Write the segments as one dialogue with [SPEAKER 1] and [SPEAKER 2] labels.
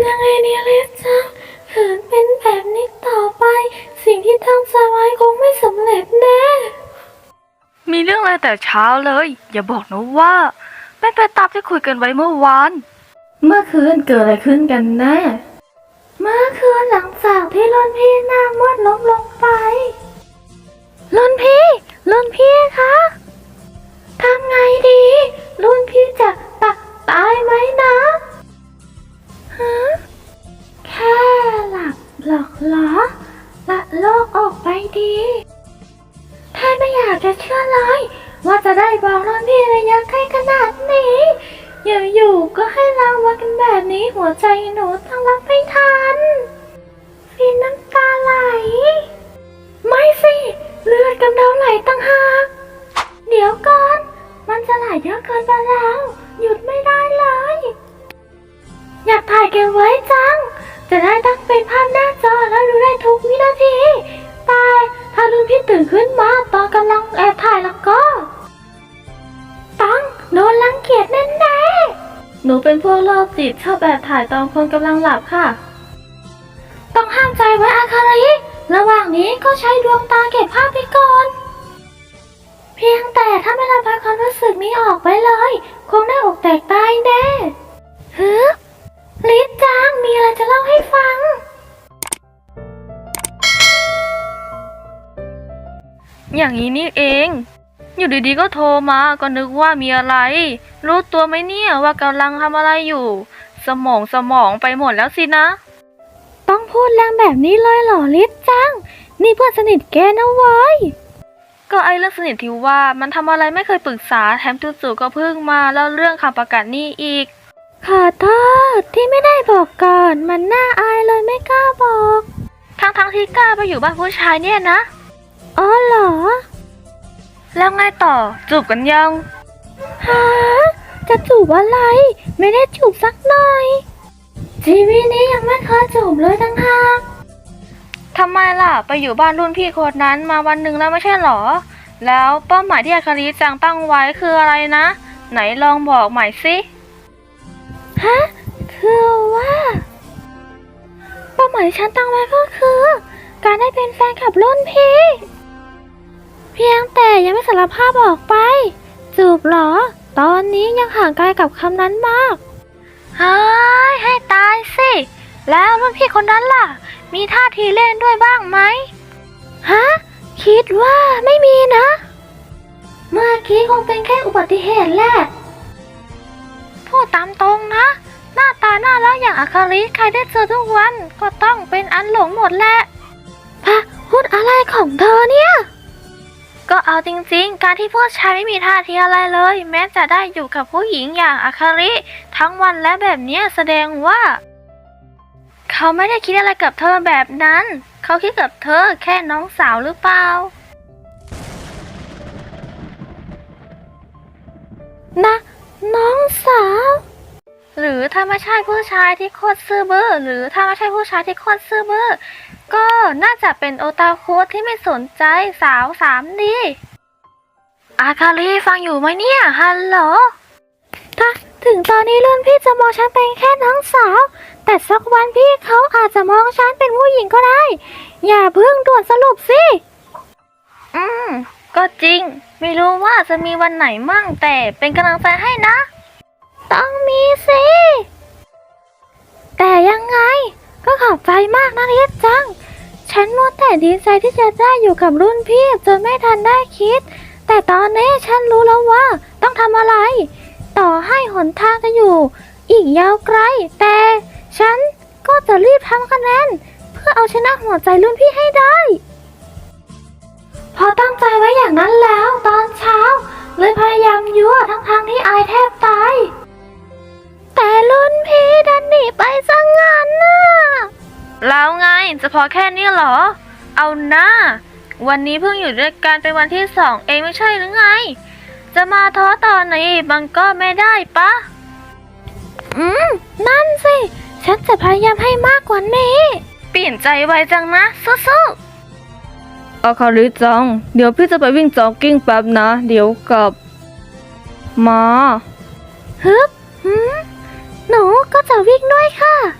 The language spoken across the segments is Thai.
[SPEAKER 1] ำยังไงนี่เลิซจ้าขืนเป็น
[SPEAKER 2] แบบนี้ต่
[SPEAKER 1] อไป สิ่งที่ทำสบายคงไม่สำ
[SPEAKER 2] เร็
[SPEAKER 1] จแน่
[SPEAKER 3] มีเรื่องอะไรแต่เช้า
[SPEAKER 2] เลย อย่าบอกนะว่าเป็นไปตามที่คุยกันไว้เมื่อวาน
[SPEAKER 1] เมื่อคืนเกิดอะไรขึ้นกันแน่ เมื่อคืนหลังจากที่ลุนพี่หน้ามวดล้มลงไปลุนพี่รุ่นพี่คะ อยากจะเชื่อเลยว่าจะได้บอกรุ่นพี่ระยะใกล้ขนาดนี้อยู่ๆก็ให้เรามากันแบบนี้หัวใจหนูตั้งรับไม่ทันฟินน้ำตาไหล ไม่สิเลือดกำเดาไหลตั้งหากเดี๋ยวก่อน มันจะไหลเยอะเกินไปแล้ว หยุดไม่ได้เลย อยากถ่ายเก็บไว้จัง จะได้ตั้งเป็นภาพหน้าจอแล้วดูได้ทุกวินาที แต่ ถ้ารุ่นพี่ตื่นขึ้นมาตอนกำลังแอบถ่ายแล้วก็ต้งโดนรังเกียจแน่ๆหนูเป็นพวกโรคจิตชอบแอบถ่ายตอนคนกำลังหลับค่ะ ต้องห้ามใจไว้อาคาริระหว่างนี้ก็ใช้ดวงตาเก็บภาพไปก่อน เพียงแต่ถ้าไม่ระบายความรู้สึกนี้ออกไปเลย คงได้อกแตกตายแน่ฮึลิจังมีอะไรจะเล่าให้ฟัง
[SPEAKER 2] อย่างนี้นี่เอง อยู่ดีๆก็โทรมาก็นึกว่ามีอะไร รู้ตัวไหมเนี่ยว่ากำลังทำอะไรอยู่ สมองสมองไปหมดแล้วสินะ
[SPEAKER 1] ต้องพูดแรงแบบนี้เลยเหรอลิศจัง นี่เพื่อนสนิทแกนะเว้ย
[SPEAKER 2] ก็ไอ้เรื่องสนิทที่ว่ามันทำอะไรไม่เคยปรึกษาแถมจู่ๆก็เพิ่งมาแล้วเรื่องคำประกาศนี่อีก
[SPEAKER 1] ขอโทษที่ไม่ได้บอกก่อน มันน่าอายเลยไม่กล้าบอก
[SPEAKER 2] ทั้งๆที่กล้าไปอยู่บ้านผู้ชายเนี่ยนะ
[SPEAKER 1] อ๋อเหรอ
[SPEAKER 2] แล้วไงต่อจูบกันยัง
[SPEAKER 1] ฮะ จะจูบอะไร ไม่ได้จูบสักหน่อย ชีวิตนี้ยังไม่เคยจูบเลยทั้งหาก
[SPEAKER 2] ทำไมล่ะ ไปอยู่บ้านรุ่นพี่คนนั้นมาวันหนึ่งแล้วไม่ใช่หรอ แล้วเป้าหมายที่อาคาริจังตั้งไว้คืออะไรนะ ไหนลองบอกใหม่สิ
[SPEAKER 1] ฮะคือว่า เป้าหมายที่ฉันตั้งไว้ก็คือ การได้เป็นแฟนกับรุ่นพี่เพียงแต่ยังไม่สารภาพออกไป จูบเหรอ ตอนนี้ยังห่างไกลกับคำนั้นมาก
[SPEAKER 2] เฮ้ยให้ตายสิ แล้วรุ่นพี่คนนั้นล่ะ มีท่าทีเล่นด้วยบ้างไหม
[SPEAKER 1] ฮะ คิดว่าไม่มีนะ เมื่อกี้คงเป็นแค่อุบัติเหตุแหละ
[SPEAKER 2] พูดตามตรงนะ หน้าตาน่ารักอย่างอาคาริใครได้เจอทุกวันก็ต้องเป็นอันหลงหมดแหละ
[SPEAKER 1] พะพูดอะไรของเธอเนี่ย
[SPEAKER 2] ก็เอาจริงๆ การที่ผู้ชายไม่มีท่าทีอะไรเลย แม้จะได้อยู่กับผู้หญิงอย่างอาคาริ ทั้งวันและแบบนี้แสดงว่า เขาไม่ได้คิดอะไรกับเธอแบบนั้น เขาคิดกับเธอแค่น้องสาวหรือเปล่า
[SPEAKER 1] นะน้องสาว
[SPEAKER 2] หรือถ้าไม่ใช่ผู้ชายที่โคตรซื่อเบอร์หรือถ้าไม่ใช่ผู้ชายที่โคตรซื่อเบอร์ ก็น่าจะเป็นโอตาคุที่ไม่สนใจสาวสามดีอาคาริฟังอยู่ไหมเนี่ยฮัลโหล
[SPEAKER 1] ถ้าถึงตอนนี้รุ่นพี่จะมองฉันเป็นแค่น้องสาว แต่สักวันพี่เขาอาจจะมองฉันเป็นผู้หญิงก็ได้ อย่าเพิ่งด่วนสรุปสิ
[SPEAKER 2] อืม ก็จริง ไม่รู้ว่าจะมีวันไหนมั่งแต่เป็นกำลังใจให้นะ
[SPEAKER 1] ต้องมีสิ แต่ยังไง ก็ขอบใจมากนะเรียจัง ฉันมัวแต่ดีใจที่จะได้อยู่กับรุ่นพี่จนไม่ทันได้คิด แต่ตอนนี้ฉันรู้แล้วว่าต้องทำอะไร ต่อให้หนทางจะอยู่ อีกยาวไกล แต่ฉันก็จะรีบทำคะแนน เพื่อเอาชนะหัวใจรุ่นพี่ให้ได้ พอตั้งใจไว้อย่างนั้นแล้วตอนเช้า
[SPEAKER 2] ไงจะพอแค่นี้เหรอ เอาหน้า วันนี้เพิ่งอยู่ด้วยกันเป็นวันที่สองเองไม่ใช่หรือไง จะมาท้อตอนไหนอีกมันก็ไม่ได้ปะ
[SPEAKER 1] อืม นั่นสิ ฉันจะพยายามให้มากกว่านี้
[SPEAKER 2] เปลี่ยนใจไวจังนะสู้ๆ
[SPEAKER 3] อาคาริจัง เดี๋ยวพี่จะไปวิ่งจ็อกกิ้งแป๊บนะ เดี๋ยวกลับ มา
[SPEAKER 1] ฮึบหืมหนูก็จะวิ่งด้วยค่ะโอเคเ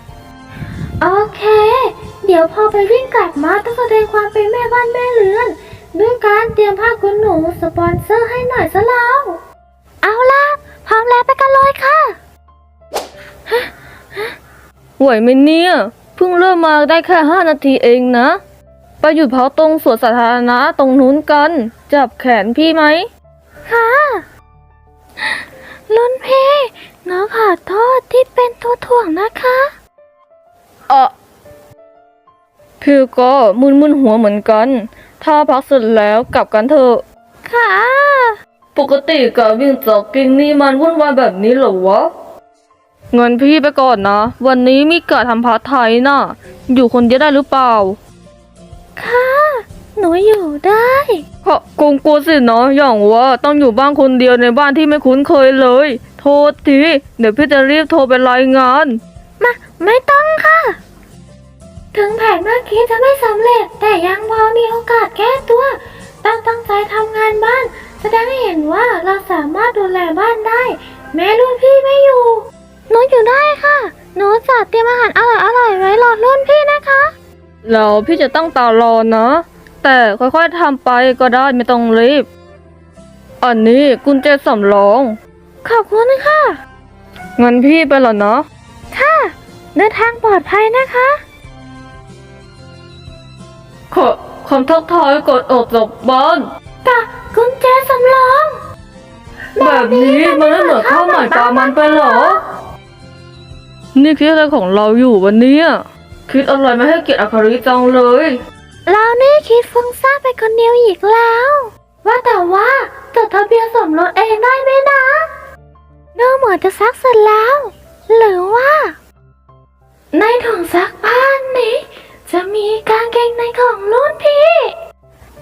[SPEAKER 1] ดี๋ยวพอไปวิ่งกลับมาต้องแสดงความเป็นแม่บ้านแม่เรือน ด้วยการเตรียมผ้าขนหนูสปอนเซอร์ให้หน่อยซะแล้วเอาล่ะ พร้อมแล้วไปกันเลยค่ะ
[SPEAKER 3] ไหวไหมเนี่ย เพิ่งเริ่มมาได้แค่ห้านาทีเองนะ ไปหยุดเผาตรงสวนสาธารณะตรงนู้นกัน จับแขนพี่ไหม
[SPEAKER 1] ค่ะรุ่นพี่หนูขอโทษที่เป็นตัวถ่วงนะคะ
[SPEAKER 3] เออ พี่ก็มึนมึนๆหัวเหมือนกัน ถ้าพักเสร็จแล้วกลับกันเถอะ
[SPEAKER 1] ค่ะ
[SPEAKER 3] ปกติการวิ่งจ็อกกิ้งนี่มันวุ่นวายแบบนี้เหรอวะ เงินพี่ไปก่อนนะ วันนี้มีกะทำพาร์ทไทยน่ะ อยู่คนเดียวได้หรือเปล่า
[SPEAKER 1] ค่ะ หนูอยู่ได้
[SPEAKER 3] ก็กงกลัวสิเนาะอย่างว่าต้องอยู่บ้านคนเดียวในบ้านที่ไม่คุ้นเคยเลย โทษที เดี๋ยวพี่จะรีบโทรไปรายงาน
[SPEAKER 1] มา ไม่ต้องค่ะ ถึงแผนเมื่อกี้จะไม่สำเร็จ แต่ยังพอมีโอกาสแก้ตัวต้องตั้งใจทำงานบ้าน แสดงให้เห็นว่าเราสามารถดูแลบ้านได้ แม้รุ่นพี่ไม่อยู่หนูอยู่ได้ค่ะ หนูจะเตรียมอาหารอร่อยๆไว้รอรุ่นพี่นะคะ
[SPEAKER 3] แล้วพี่จะตั้งตารอนะ แต่ค่อยๆทำไปก็ได้ไม่ต้องรีบ อันนี้กุญแจสำรอง
[SPEAKER 1] ขอบคุณค่ะ
[SPEAKER 3] งั้นพี่ไปแล้วนะ
[SPEAKER 1] ค่ะเดินทางปลอดภัยนะคะ
[SPEAKER 3] ขอคำทักทายกดออกจากบ้าน
[SPEAKER 1] กะกุญแจสำรอง
[SPEAKER 3] แบบนี้มันไม่เหมือนข้าวใหม่ปลามันไปเหรอ นี่คิดอะไรของเราอยู่วันเนี้ยคิดอะไรไม่ให้เกียรติอาคาริจังเลย
[SPEAKER 1] เรานี่คิดฟุ้งซ่านไปคนเดียวอีกแล้ว ว่าแต่ว่าจดทะเบียนสมรสเองได้ไหมนะดูเหมือนจะซักเสร็จแล้ว หรือว่า ในถุงซักผ้านี้ จะมีกางเกงในของรุ่นพี่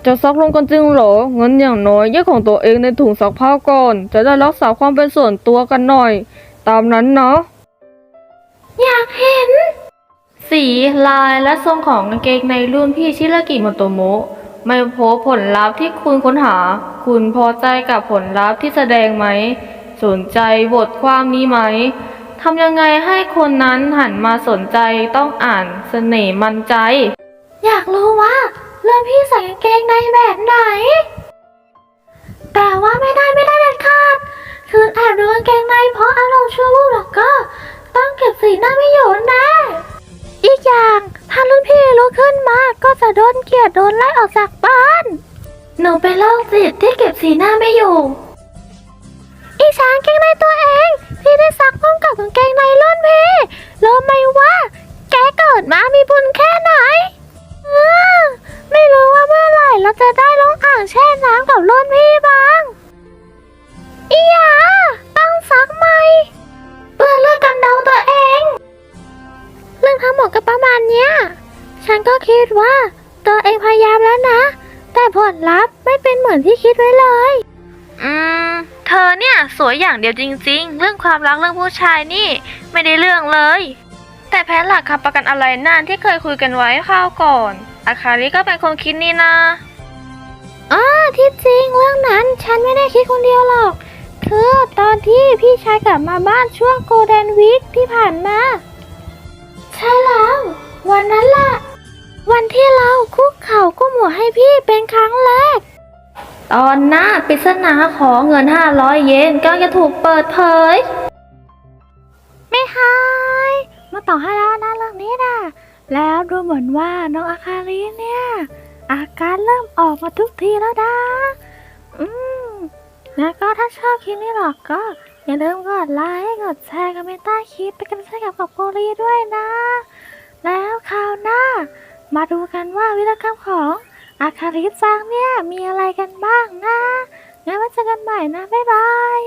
[SPEAKER 3] จะซักลงกันจริงเหรองั้นอย่างน้อยแยกของตัวเองในถุงซักผ้าก่อน จะได้รักษาความเป็นส่วนตัวกันหน่อย ตามนั้นเนาะ
[SPEAKER 1] อยากเห็น
[SPEAKER 3] สีลายและทรงของกางเกงในรุ่นพี่ชิรากิโมโตโมะไม่พบผลลัพธ์ที่คุณค้นหา คุณพอใจกับผลลัพธ์ที่แสดงไหม สนใจบทความนี้ไหม ทำยังไงให้คนนั้นหันมาสนใจต้องอ่านเสน่ห์มันใจ
[SPEAKER 1] อยากรู้ว่ารุ่นพี่ใส่กางเกงในแบบไหน แต่ว่าไม่ได้ไม่ได้เด็ดขาด คือแอบดูกางเกงในเพราะอารมณ์ชั่ววูบแล้วก็ ต้องเก็บสีหน้าไม่อยู่แน่อีกอย่างถ้ารุ่นพี่รู้ขึ้นมาก็จะโดนเกลียดโดนไล่ออกจากบ้าน หนูเป็นโรคจิตที่เก็บสีหน้าไม่อยู่ อีช้างเกงในตัวเอง พี่ได้ซักพร้อมกับกางเกงในรุ่นพี่รู้ไหมว่า แกเกิดมามีบุญแค่ไหนอไม่รู้ว่าเมื่อไหร่เราจะได้ลงอ่างแช่น้ำกับร่นพี่บ้างอียาต้องซักไหมเพื่อเลือกกันเดาตัวเอง เรื่องทั้งหมดก็ประมาณเนี้ย ฉันก็คิดว่าตัวเองพยายามแล้วนะ แต่ผลลัพธ์ไม่เป็นเหมือนที่คิดไว้เลย
[SPEAKER 2] อเนี่ยสวยอย่างเดียวจริง ๆ เรื่องความรักเรื่องผู้ชายนี่ไม่ได้เรื่องเลย แต่แผนหลักคำประกันอะไรนั่นที่เคยคุยกันไว้ข้าวก่อน อาคาริก็เป็นคนคิดนี่นะ
[SPEAKER 1] อ้าที่จริงเรื่องนั้นฉันไม่ได้คิดคนเดียวหรอก คือตอนที่พี่ชายกลับมาบ้านช่วงโกลเด้นวีคที่ผ่านมา ใช่แล้ว วันนั้นแหละวันที่เราคุกเข่าก้มหัวให้พี่เป็นครั้งแรก ตอนหน้าปริศนาของเงิน 500 เยนก็จะถูกเปิดเผย ไม่หายมาต่อให้แล้วนะเรื่องนี้นะแล้วดูเหมือนว่าน้องอาคาริเนี่ย อาการเริ่มออกมาทุกทีแล้วนะ อืม แล้วก็ถ้าชอบคลิปนี้หรอกก็ อย่าลืมกดไลค์กดแชร์กันเมนใต้คลิปไปกันใช้กับกับโกลีด้วยนะ แล้วคราวหน้า มาดูกันว่าวิรกรรมของ อาคาริซังเนี่ย มีอะไรกันบ้างนะ งั้นไว้เจอกันใหม่นะ บ๊ายบาย